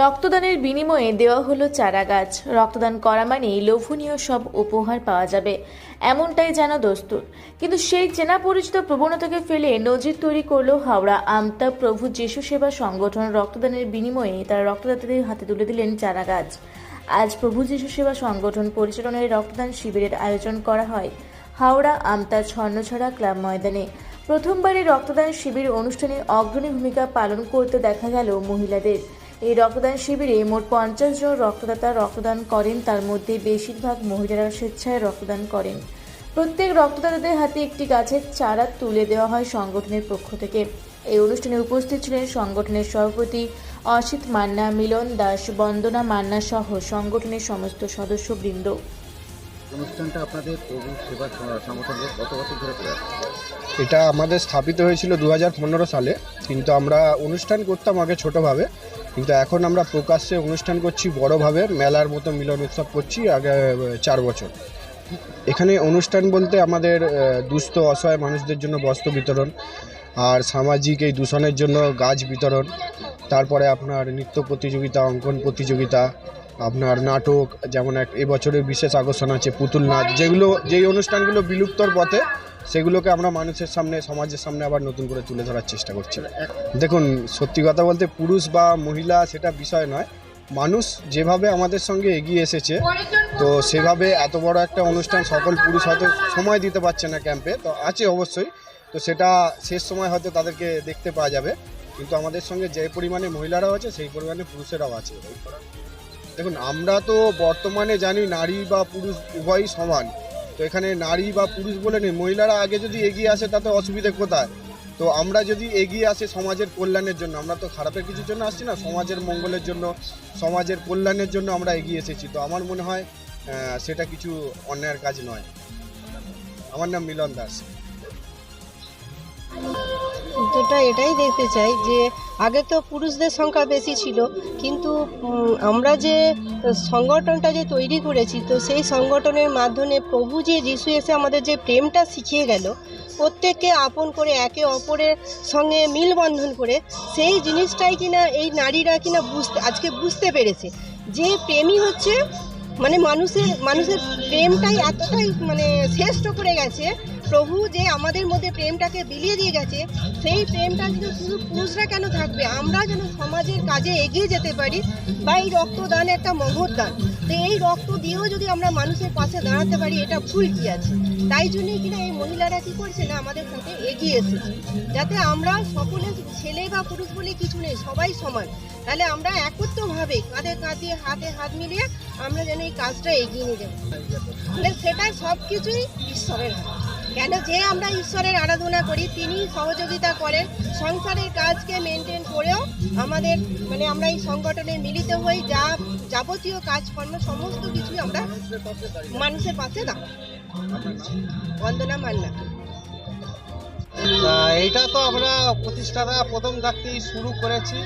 রক্তদানের বিনিময়ে দেওয়া হলো চারা গাছ রক্তদান করা মানেই লোভনীয় সব উপহার পাওয়া যাবে, এমনটাই যেন দস্তুর। কিন্তু সেই চেনা পরিচিত প্রবণতাকে ফেলে নজির তৈরি করল হাওড়া আমতা প্রভু যিশু সেবা সংগঠন। রক্তদানের বিনিময়ে তারা রক্তদাতাদের হাতে তুলে দিলেন চারা গাছ আজ প্রভু যিশু সেবা সংগঠন পরিচালনায় রক্তদান শিবিরের আয়োজন করা হয় হাওড়া আমতা ছন্নছড়া ক্লাব ময়দানে। প্রথমবারে রক্তদান শিবির অনুষ্ঠানে অগ্রণী ভূমিকা পালন করতে দেখা গেল মহিলাদের। এই রক্তদান শিবিরে মোট পঞ্চাশ জন রক্তদাতা রক্তদান করেন। তার মধ্যে বেশিরভাগ মহিলারা স্বেচ্ছায় রক্তদান করেন। প্রত্যেক রক্তদাতাদের হাতে একটি গাছের চারা তুলে দেওয়া হয় সংগঠনের পক্ষ থেকে। এই অনুষ্ঠানে উপস্থিত ছিলেন সংগঠনের সভাপতি অসিত মান্না মিলন দাস বন্দনা মান্না সহ সংগঠনের সমস্ত সদস্যবৃন্দ। অনুষ্ঠানটা আপনাদের প্রভু সেবা সংগঠনের কত বছর ধরে করে এটা আমাদের স্থাপিত হয়েছিল দু হাজার পনেরো সালে। কিন্তু আমরা অনুষ্ঠান করতাম আগে ছোটোভাবে। কিন্তু এখন আমরা প্রকাশ্যে অনুষ্ঠান করছি বড়োভাবে, মেলার মতো মিলন উৎসব করছি আগে চার বছর। এখানে অনুষ্ঠান বলতে আমাদের দুস্থ, অসহায় মানুষদের জন্য বস্ত্র বিতরণ, আর সামাজিক এই দূষণের জন্য গাছ বিতরণ, তারপরে আপনার নৃত্য প্রতিযোগিতা, অঙ্কন প্রতিযোগিতা, আপনার নাটক, যেমন এক, এবছরের বিশেষ আকর্ষণ আছে পুতুল নাচ, যেগুলো, যেই অনুষ্ঠানগুলো বিলুপ্তর পথে সেগুলোকে আমরা মানুষের সামনে সমাজের সামনে আবার নতুন করে তুলে ধরার চেষ্টা করছি। দেখুন সত্যি কথা বলতে পুরুষ বা মহিলা সেটা বিষয় নয়। মানুষ যেভাবে আমাদের সঙ্গে এগিয়ে এসেছে তো সেভাবে এত বড় একটা অনুষ্ঠান সকল পুরুষ হয়তো সময় দিতে পারছে না ক্যাম্পে তো আছে অবশ্যই। তো সেটা শেষ সময় হয়তো তাদেরকে দেখতে পাওয়া যাবে। কিন্তু আমাদের সঙ্গে যে পরিমাণে মহিলারাও আছে সেই পরিমাণে পুরুষেরাও আছে। দেখুন আমরা তো বর্তমানে জানি নারী বা পুরুষ উভয়ই সমান। এখানে নারী বা পুরুষ বলে নেই, মহিলারা আগে যদি এগিয়ে আসে তাতে অসুবিধে কোথায়? তো আমরা যদি এগিয়ে আসে সমাজের কল্যাণের জন্য, আমরা তো খারাপের কিছুর জন্য আসছি না, সমাজের মঙ্গলের জন্য, সমাজের কল্যাণের জন্য আমরা এগিয়ে এসেছি। তো আমার মনে হয় সেটা কিছু অন্যায়ের কাজ নয়। আমার নাম মিলন দাস। উত্তরটা এটাই দেখতে চাই যে আগে তো পুরুষদের সংখ্যা বেশি ছিল, কিন্তু আমরা যে সংগঠনটা যে তৈরি করেছি, তো সেই সংগঠনের মাধ্যমে প্রভু যে যিশু এসে আমাদের যে প্রেমটা শিখিয়ে গেল, প্রত্যেককে আপন করে, একে অপরের সঙ্গে মিলবন্ধন করে, সেই জিনিসটাই কিনা এই নারীরা কিনা বুঝতে, আজকে বুঝতে পেরেছে। যে প্রেমই হচ্ছে মানে মানুষের মানুষের প্রেমটাই এতটাই মানে শ্রেষ্ঠ করে গেছে প্রভু যে আমাদের মধ্যে প্রেমটাকে বিলিয়ে দিয়ে গেছে, সেই প্রেমটা কিন্তু শুধু পুরুষরা কেন থাকবে? আমরা যেন সমাজের কাজে এগিয়ে যেতে পারি বা এই রক্তদান একটা মহৎ দান। তো এই রক্ত দিয়েও যদি আমরা মানুষের পাশে দাঁড়াতে পারি, এটা ভুল কি আছে? তাই জন্যই কিনা এই মহিলারা কী করছে না আমাদের সাথে এগিয়ে এসেছে? যাতে আমরা সকলে ছেলে বা পুরুষ বলে কিছু নেই, সবাই সমান। তাহলে আমরা একত্রভাবে কাঁধে কাঁধ দিয়ে, হাতে হাত মিলিয়ে আমরা যেন এই কাজটা এগিয়ে নিয়ে যাব সেটা সব কিছুই ঈশ্বরের হাত। কেন যে আমরা ঈশ্বরের আরাধনা করি, তিনি সহযোগিতা করেন, সংসারের কাজকে মেনটেন করেও আমাদের মানে আমরা এই সংগঠনে মিলিত হই, যা যাবতীয় কাজকর্ম সমস্ত কিছুই আমরা মানুষের পাশে দাঁড়াই বন্দনা মান্না। তা এইটা তো আমরা প্রতিষ্ঠাতা প্রথম থাকতেই শুরু করেছি।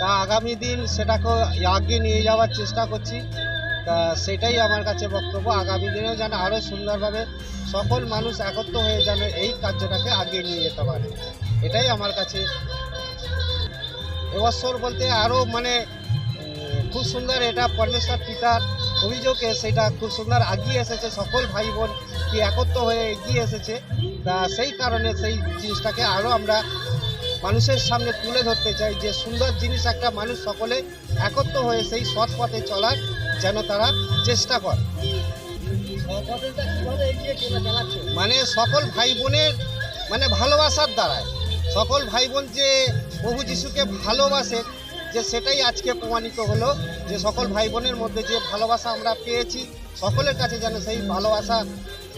তা আগামী দিন সেটাকে আগে নিয়ে যাওয়ার চেষ্টা করছি। তা সেটাই আমার কাছে বক্তব্য। আগামী দিনেও যেন আরও সুন্দরভাবে সকল মানুষ একত্র হয়ে যেন এই কার্যটাকে আগে নিয়ে যেতে পারে। এটাই আমার কাছে এবছর বলতে আরও মানে খুব সুন্দর এটা পরমেশ্বর পিতার অভিযোগে সেটা খুব সুন্দর এগিয়ে এসেছে। সকল ভাই বোন কি একত্র হয়ে এগিয়ে এসেছে। তা সেই কারণে সেই জিনিসটাকে আরও আমরা মানুষের সামনে তুলে ধরতে চাই যে সুন্দর জিনিস একটা মানুষ সকলে একত্র হয়ে সেই সৎ পথে চলার যেন তারা চেষ্টা করে। মানে সকল ভাই বোনের মানে ভালোবাসার দ্বারায়। সকল ভাই বোন যে প্রভু যিশুকে ভালোবাসে, যে সেটাই আজকে প্রমাণিত হলো, যে সকল ভাই বোনের মধ্যে যে ভালোবাসা আমরা পেয়েছি, সকলের কাছে যেন সেই ভালোবাসা,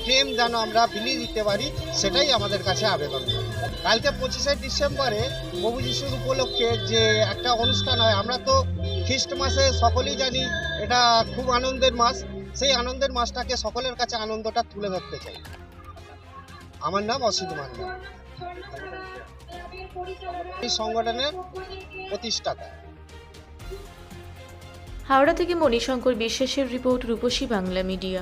প্রেম যেন আমরা বিলিয়ে দিতে পারি, সেটাই আমাদের কাছে আবেদন। কালকে পঁচিশে ডিসেম্বরে প্রভু যিশুর উপলক্ষে যে একটা অনুষ্ঠান হয়, আমরা তো খ্রিস্ট মাসে সকলেই জানি এটা খুব আনন্দের মাস। সেই আনন্দের মাসটাকে সকলের কাছে আনন্দটা তুলে ধরতে চাই। আমার নাম অসিত মান্না। এই সংগঠনের প্রতিষ্ঠাতা। হাওড়া থেকে মণিশঙ্কর বিশ্বাসের রিপোর্ট রূপসী বাংলা মিডিয়া।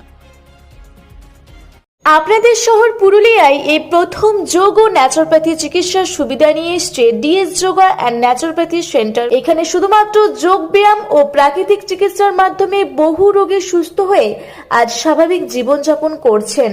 আপনাদের শহর পুরুলিয়ায় এই প্রথম যোগ ও ন্যাচুরোপ্যাথি চিকিৎসার সুবিধা নিয়ে এসছে DS yoga and naturopathy centre এখানে শুধুমাত্র যোগ ব্যায়াম ও প্রাকৃতিক চিকিৎসার মাধ্যমে বহু রোগী সুস্থ হয়ে আজ স্বাভাবিক জীবনযাপন করছেন।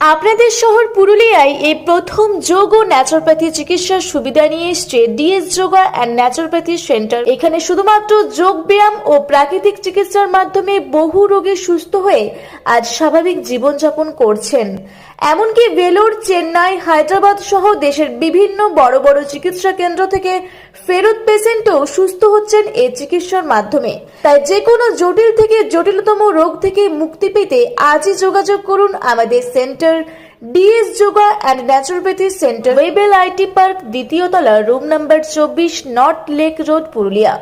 আপনাদের শহর পুরুলিয়ায় এই প্রথম যোগ ও ন্যাচুরোপ্যাথি চিকিৎসার সুবিধা নিয়ে এসছে DS yoga and naturopathy centre এখানে শুধুমাত্র যোগ ব্যায়াম ও প্রাকৃতিক চিকিৎসার মাধ্যমে বহু রোগী সুস্থ হয়ে আজ স্বাভাবিক জীবনযাপন করছেন। এমনকি ভেলোর, চেন্নাই, হায়দ্রাবাদ সহ দেশের বিভিন্ন বড় বড় চিকিৎসা কেন্দ্র থেকে ফেরত পেশেন্টও সুস্থ হচ্ছেন এ চিকিৎসার মাধ্যমে। তাই যে কোনো জটিল থেকে জটিলতম রোগ থেকে মুক্তি পেতে আজই যোগাযোগ করুন আমাদের centre, DS yoga and naturopathy centre Webel IT park দ্বিতীয় তলা রুম নাম্বার চব্বিশ, নর্থ লেক রোড, পুরুলিয়া।